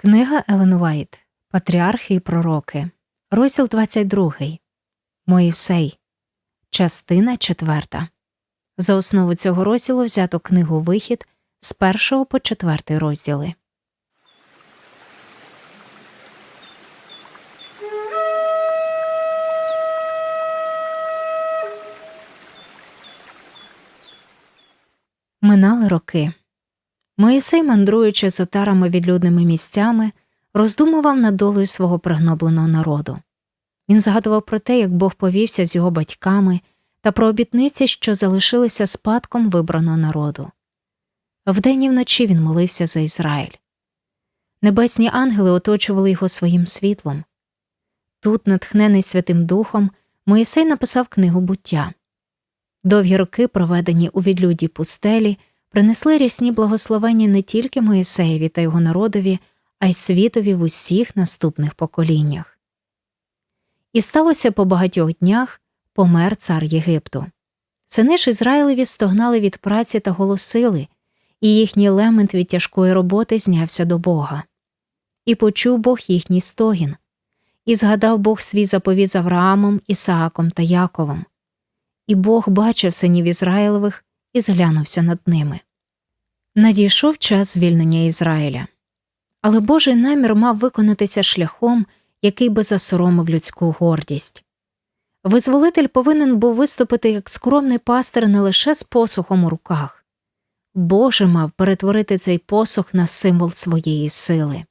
Книга Елен Уайт Патріархи і пророки, розділ 22. Моїсей, частина 4. За основу цього розділу взято книгу Вихід з 1 по 4 розділи. Минали роки. Моїсей, мандруючи з отарами відлюдними місцями, роздумував над долею свого пригнобленого народу. Він згадував про те, як Бог повівся з його батьками та про обітниці, що залишилися спадком вибраного народу. Вдень і вночі він молився за Ізраїль. Небесні ангели оточували його своїм світлом. Тут, натхнений Святим Духом, Моїсей написав книгу буття. Довгі роки, проведені у відлюді пустелі, принесли рясні благословення не тільки Моїсеєві та його народові, а й світові в усіх наступних поколіннях. І сталося по багатьох днях помер цар Єгипту. Сини ж Ізраїлеві стогнали від праці та голосили, і їхній лемент від тяжкої роботи знявся до Бога. І почув Бог їхній стогін, і згадав Бог свій заповіт з Авраамом, Ісааком та Яковом. І Бог бачив синів Ізраїлевих і зглянувся над ними. Надійшов час звільнення Ізраїля. Але Божий намір мав виконатися шляхом, який би засоромив людську гордість. Визволитель повинен був виступити як скромний пастир не лише з посухом у руках, Боже мав перетворити цей посух на символ своєї сили.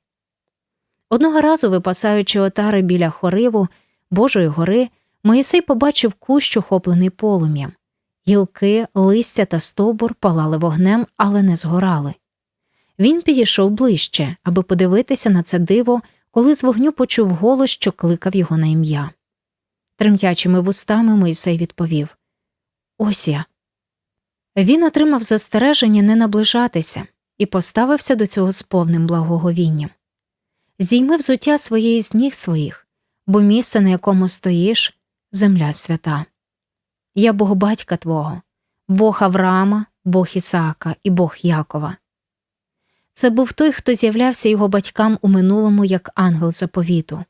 Одного разу, випасаючи отари біля хориву Божої гори, Моїсей побачив кущ, охоплений полум'ям. Гілки, листя та стовбур палали вогнем, але не згорали. Він підійшов ближче, аби подивитися на це диво, коли з вогню почув голос, що кликав його на ім'я. Тремтячими вустами Моїсей відповів Ось я. Він отримав застереження не наближатися і поставився до цього з повним благоговінням. Зійми взуття своєї з ніг своїх, бо місце, на якому стоїш, земля свята. Я Бог батька Твого, Бог Авраама, Бог Ісаака і Бог Якова. Це був той, хто з'являвся його батькам у минулому як ангел заповіту,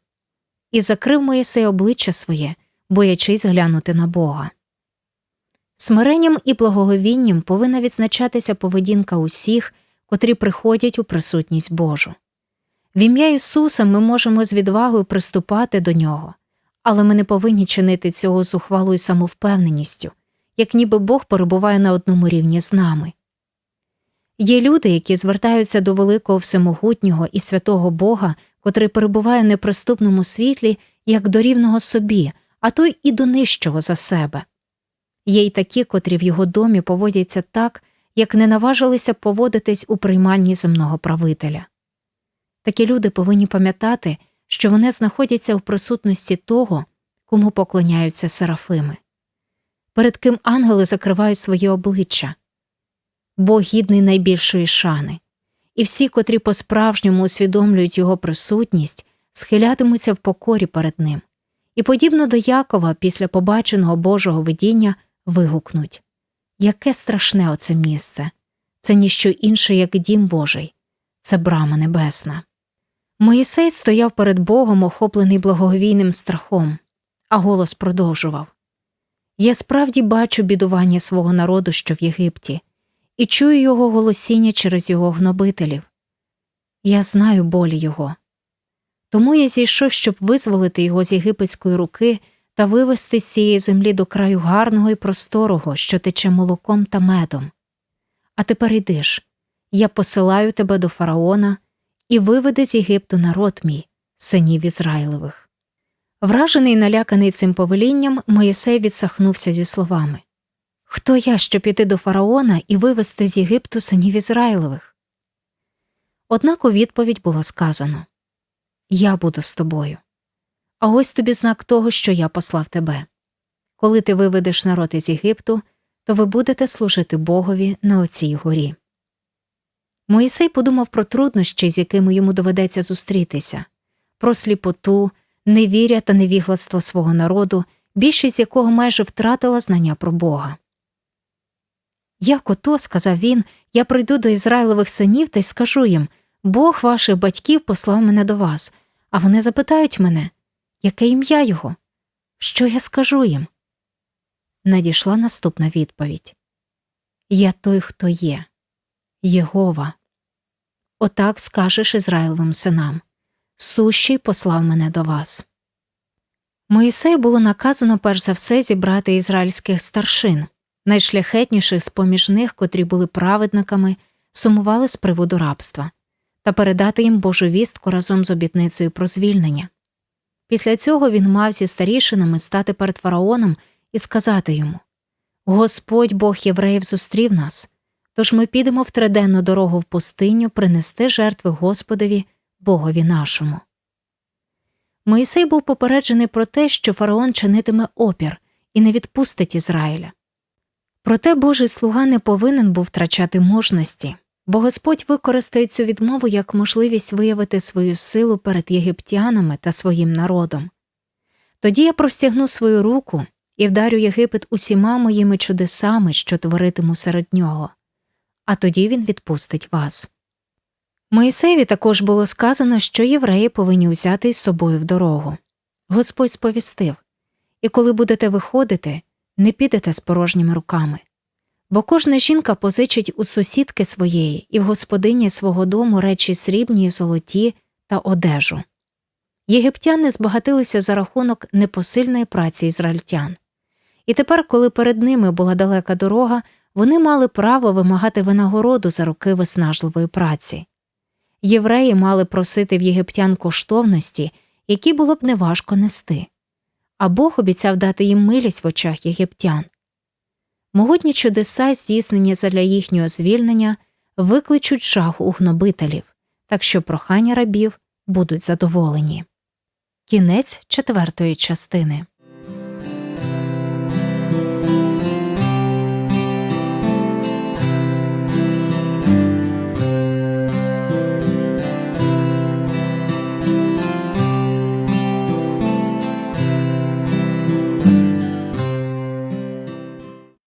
і закрив Моїсей обличчя своє, боячись глянути на Бога. Смиренням і благоговінням повинна відзначатися поведінка усіх, котрі приходять у присутність Божу. В ім'я Ісуса ми можемо з відвагою приступати до нього, але ми не повинні чинити цього з ухвалою самовпевненістю, як ніби Бог перебуває на одному рівні з нами. Є люди, які звертаються до великого всемогутнього і святого Бога, котрий перебуває в неприступному світлі, як до рівного собі, а то й і до нижчого за себе. Є й такі, котрі в його домі поводяться так, як не наважилися поводитись у приймальні земного правителя. Такі люди повинні пам'ятати, що вони знаходяться в присутності того, кому поклоняються серафими, перед ким ангели закривають своє обличчя, Бог гідний найбільшої шани, і всі, котрі по справжньому усвідомлюють його присутність, схилятимуться в покорі перед ним, і, подібно до Якова, після побаченого Божого видіння, вигукнуть. Яке страшне оце місце! Це ніщо інше, як дім Божий, це брама небесна. Моїсей стояв перед Богом, охоплений благоговійним страхом, а голос продовжував Я справді бачу бідування свого народу, що в Єгипті, і чую його голосіння через його гнобителів. Я знаю болі його. Тому я зійшов, щоб визволити його з єгипетської руки та вивести з цієї землі до краю гарного і просторого, що тече молоком та медом. А тепер йди ж, я посилаю тебе до фараона і виведе з Єгипту народ мій, синів Ізраїлевих. Вражений і наляканий цим повелінням, Моїсей відсахнувся зі словами Хто я, щоб піти до фараона і вивести з Єгипту синів Ізраїлевих? Однак у відповідь було сказано Я буду з тобою. А ось тобі знак того, що я послав тебе. Коли ти виведеш народ із Єгипту, то ви будете служити Богові на оцій горі. Моїсей подумав про труднощі, з якими йому доведеться зустрітися, про сліпоту, невіря та невігластво свого народу, більшість якого майже втратила знання про Бога. Як ото, сказав він, я прийду до Ізраїлевих синів та й скажу їм Бог ваших батьків послав мене до вас, а вони запитають мене, яке ім'я його? Що я скажу їм? Надійшла наступна відповідь Я той, хто є, Єгова. Отак скажеш Ізраїлевим синам Сущий послав мене до вас. Моїсею було наказано перш за все зібрати ізраїльських старшин, найшляхетніших з поміж них, котрі були праведниками, сумували з приводу рабства, та передати їм Божу вістку разом з обітницею про звільнення. Після цього він мав зі старішинами стати перед фараоном і сказати йому Господь Бог євреїв зустрів нас, тож ми підемо в триденну дорогу в пустиню принести жертви Господові, Богові нашому. Моїсей був попереджений про те, що фараон чинитиме опір і не відпустить Ізраїля. Проте Божий слуга не повинен був втрачати мужності, бо Господь використає цю відмову як можливість виявити свою силу перед єгиптянами та своїм народом. Тоді я простягну свою руку і вдарю Єгипет усіма моїми чудесами, що творитиму серед нього, а тоді він відпустить вас. Моїсеєві також було сказано, що євреї повинні взяти із собою в дорогу. Господь сповістив і коли будете виходити, не підете з порожніми руками. Бо кожна жінка позичить у сусідки своєї і в господині свого дому речі срібні, золоті та одежу. Єгиптяни збагатилися за рахунок непосильної праці ізраїльтян. І тепер, коли перед ними була далека дорога, вони мали право вимагати винагороду за роки виснажливої праці. Євреї мали просити в єгиптян коштовності, які було б неважко нести, а Бог обіцяв дати їм милість в очах єгиптян. Могутні чудеса, здійснені задля їхнього звільнення, викличуть жах у гнобителів, так що прохання рабів будуть задоволені. Кінець четвертої частини.